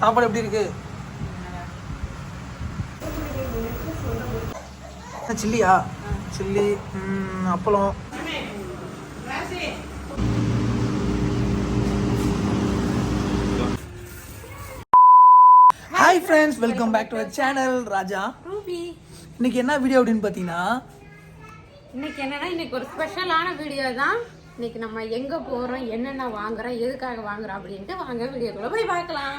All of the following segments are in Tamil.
சாப்பாடு எப்படி இருக்கு? சில்லியா? Chilli appalam. Hi friends welcome back to channel Raja Ruby இன்னைக்கு என்ன வீடியோ அப்படின்னு பார்த்தீங்கன்னா இன்னைக்கு என்னன்னா இன்னைக்கு ஒரு ஸ்பெஷலான வீடியோ தான். இன்னைக்கு நம்ம எங்க போறோம் என்னென்ன வாங்குறோம் எதுக்காக வாங்குறோம் அப்படின்ட்டு வாங்க வீடியோக்குள்ள போய் பார்க்கலாம்.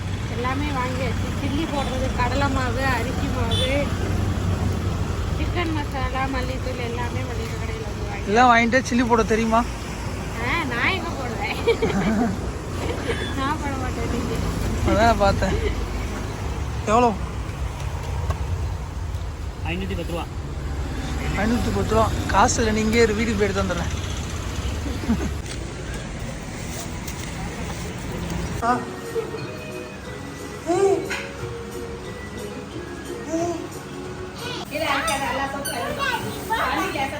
எல்லாமே வாங்கியாச்சு சில்லி போடுறது கடலை மாவு அரிசி மாவு சிக்கன் மசாலா மல்லித்தூள் எல்லாமே மளிகை கடையில் வந்து வாங்கி எல்லாம் வாங்கிட்டு சில்லி போட தெரியுமா? ஆ நான் எங்க போடுவேன்? நான் போட மாட்டேன் அதான் பார்த்தேன். எவ்வளோ? ஐநூற்றி பத்து ரூபா. ஐநூற்றி பத்து ரூபா. காசு இல்லை நீங்கள் இரு வீட்டுக்கு போய் எடுத்து வந்துடுறேன். ஆ.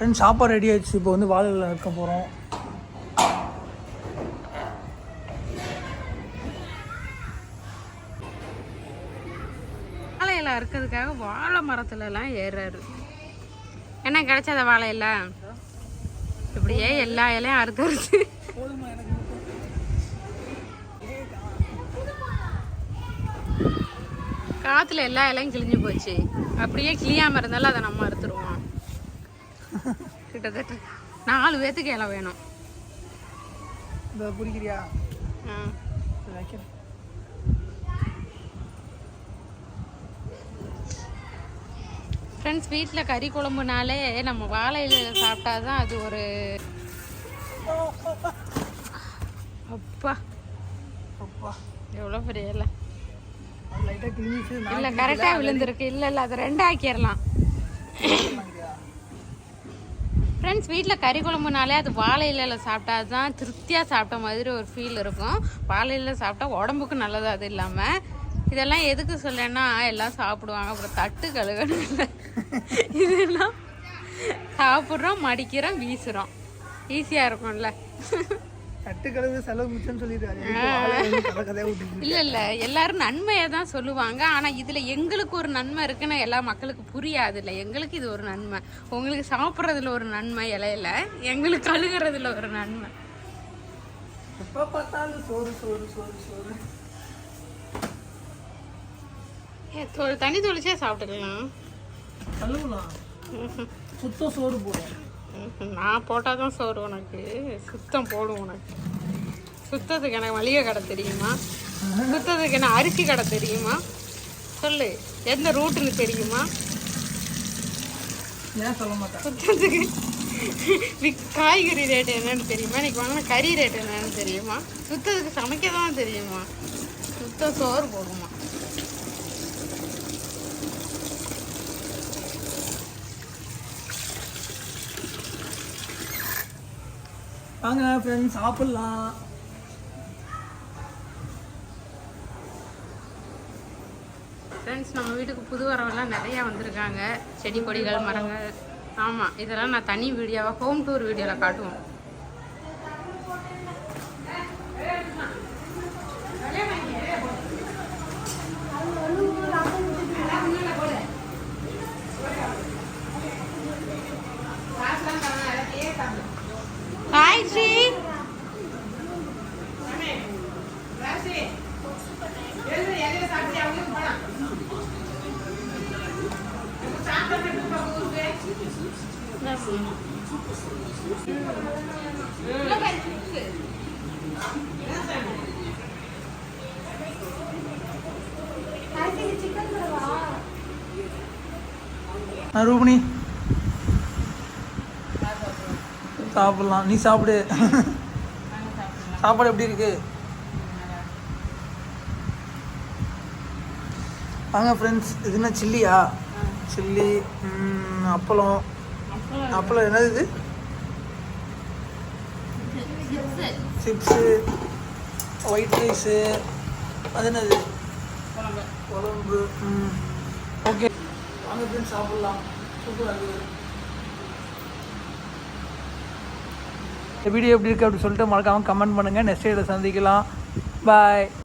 ஃப்ரெண்ட்ஸ் சாப்பாடு ரெடி ஆயிடுச்சு. இப்போ வந்து வாழையில் இருக்க போகிறோம் வாழை இருக்கிறதுக்காக அறுக்கிறதுக்காக வாழை மரத்துலலாம் ஏறாரு என்ன கிடைச்சத வாழை இப்படியே எல்லா இலையும் அறுத்துருச்சு காற்றுல எல்லா இலையும் கிழிஞ்சு போச்சு. அப்படியே கிழியாமல் இருந்தாலும் அதை நம்ம அறுத்துருவோம். கிட்டத்தட்ட நாலு பேத்துக்கு இலை வேணும். இந்த பிடிக்கிறியா ஃப்ரெண்ட்ஸ் வீட்டில் கறி குழம்புனாலே நம்ம வாழை இலையில சாப்பிட்டா தான் அது ஒரு அப்பா. அப்பா. எவ்வளோ பெரிய இலை. லைட்டாக கிழிஞ்சிச்சு இல்லை கரெக்டாக விழுந்திருக்கு. இல்லை இல்லை அதை ரெண்டாக்கிடலாம். ஃப்ரெண்ட்ஸ் வீட்டில் கறி குழம்புனாலே அது வாழை இலையில் சாப்பிட்டா தான் திருப்தியாக சாப்பிட்ட மாதிரி ஒரு ஃபீல் இருக்கும். வாழை இலையில் சாப்பிட்டா உடம்புக்கு நல்லது அது இல்லாமல் இதெல்லாம் எதுக்கு சொல்லேன்னா எல்லாம் சாப்பிடுவாங்க. அப்புறம் தட்டு கழுகணும் இல்லை இதெல்லாம் சாப்பிட்றோம் மடிக்கிறோம் வீசுகிறோம் ஈஸியாக இருக்கும்ல. இல்லை இல்லை. எல்லாரும் நன்மையை தான் சொல்லுவாங்க. ஆனால் இதில் எங்களுக்கு ஒரு நன்மை இருக்குன்னு எல்லா மக்களுக்கு புரியாது இல்லை எங்களுக்கு இது ஒரு நன்மை. உங்களுக்கு சாப்பிட்றதுல ஒரு நன்மை இலையில. எங்களுக்கு கழுகுறதுல ஒரு நன்மை. எப்போ பார்த்தாலும் சோறு சோறு சோறு சோறு. தண்ணி தொளிச்சே சாப்பிட்டுக்கலாம். கழுவலாம். சுத்தம் சோறு போடும். நான் போட்டால் தான் சோறு உனக்கு. சுத்தம் போடும் உனக்கு. சுத்தத்துக்கு எனக்கு மளிகை கடை தெரியுமா? சுத்தத்துக்கு என்ன அரிசி கடை தெரியுமா? சொல்லு. எந்த ரூட்டுன்னு தெரியுமா? சொல்ல மாட்டேன்? சுத்தத்துக்கு காய்கறி ரேட் என்னன்னு தெரியுமா? இன்னைக்கு வாங்கின கறி ரேட் என்னன்னு தெரியுமா? சுத்தத்துக்கு சமைக்க தான் தெரியுமா? சுத்த சோறு போடுமா? வாங்க ஃப்ரெண்ட்ஸ் சாப்பிட்லாம். ஃப்ரெண்ட்ஸ் நம்ம வீட்டுக்கு புது வரவெல்லாம் நிறையா வந்திருக்காங்க. செடி கொடிகள் மரங்கள். ஆமாம் இதெல்லாம் நான் தனி வீடியோவாக ஹோம் டூர் வீடியோவில் காட்டுவோம் ஹாய் ஸ்ரீ ரூபணி சாப்பிடலாம். நீ சாப்பிடு. சாப்பாடு எப்படி இருக்கு? வாங்க ஃப்ரெண்ட்ஸ் இது என்ன சில்லியா? சில்லி அப்பளம். அப்பளம். என்னது இது? சிப்ஸு. White rice. அது என்னது? குழம்பு. ம். ஓகே. வாங்க ஃப்ரெண்ட்ஸ் சாப்பிட்லாம். சூப்பராக இருக்குது. இந்த வீடியோ எப்படி இருக்குது அப்படின்னு சொல்லிட்டு மறக்காமல் கமெண்ட் பண்ணுங்கள் நெக்ஸ்ட் வீடியோவில் சந்திக்கலாம். பாய்